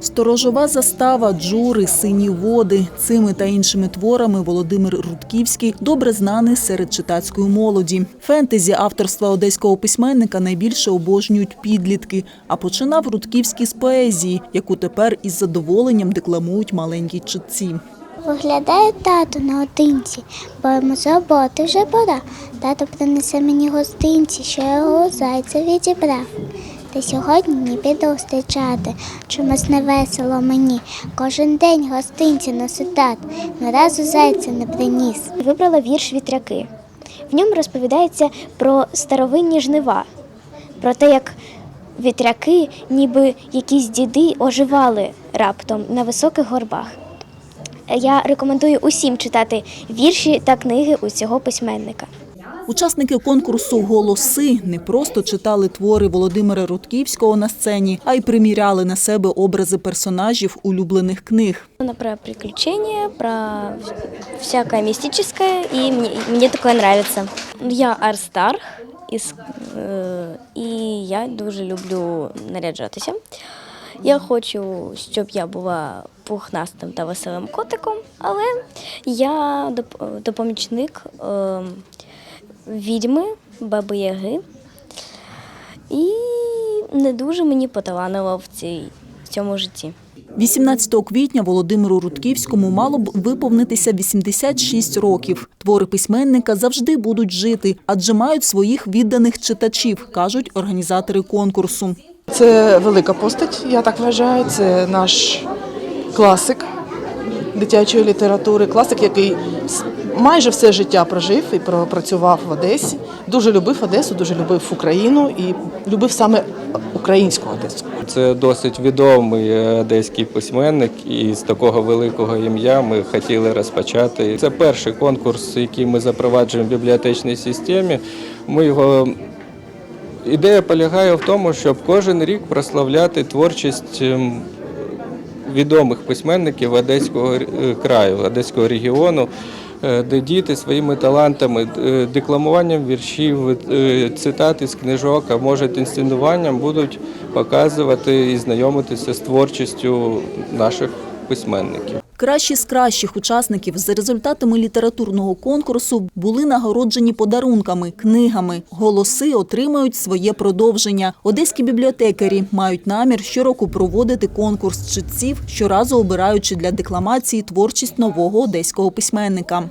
Сторожова застава, джури, сині води. Цими та іншими творами Володимир Рудківський добре знаний серед читацької молоді. Фентезі авторства одеського письменника найбільше обожнюють підлітки. А починав Рудківський з поезії, яку тепер із задоволенням декламують маленькі читці. Виглядає тато наодинці, бо йому з роботи вже пора. Тато принесе мені гостинці, що його зайця відібрав. Та сьогодні не піду зустрічати, чомусь не весело мені. Кожен день гостинці носить тат, ні разу зайця не приніс. Вибрала вірш Вітряки. В ньому розповідається про старовинні жнива, про те, як вітряки, ніби якісь діди, оживали раптом на високих горбах. Я рекомендую усім читати вірші та книги у цього письменника. Учасники конкурсу Голоси не просто читали твори Володимира Рудківського на сцені, а й приміряли на себе образи персонажів улюблених книг. Она про приключения, про всякое мистическое, и мне, мне такое нравится. Я Арстар, із, е, і я дуже люблю наряджатися. Я хочу, щоб я була пухнастим та веселим котиком, але я доп- допомічник е, відьми, баби Яги. І не дуже мені поталанило в, цій, в цьому житті. 18 квітня Володимиру Рудківському мало б виповнитися 86 років. Твори письменника завжди будуть жити, адже мають своїх відданих читачів, кажуть організатори конкурсу. Це велика постать, я так вважаю. Це наш класик дитячої літератури, класик, який майже все життя прожив і пропрацював в Одесі. Дуже любив Одесу, дуже любив Україну і любив саме українську Одесу. Це досить відомий е, одеський письменник, і з такого великого ім'я ми хотіли розпочати. Це перший конкурс, який ми запроваджуємо в бібліотечній системі. Ми його ідея полягає в тому, щоб кожен рік прославляти творчість. Відомих письменників Одеського е, краю, Одеського регіону, е, де діти своїми талантами, е, декламуванням віршів, цитати з книжок, а може інсценуванням будуть показувати і знайомитися з творчістю наших письменників. Кращі з кращих учасників за результатами літературного конкурсу були нагороджені подарунками, книгами. Голоси отримають своє продовження. Одеські бібліотекарі мають намір щороку проводити конкурс читців, щоразу обираючи для декламації творчість нового одеського письменника.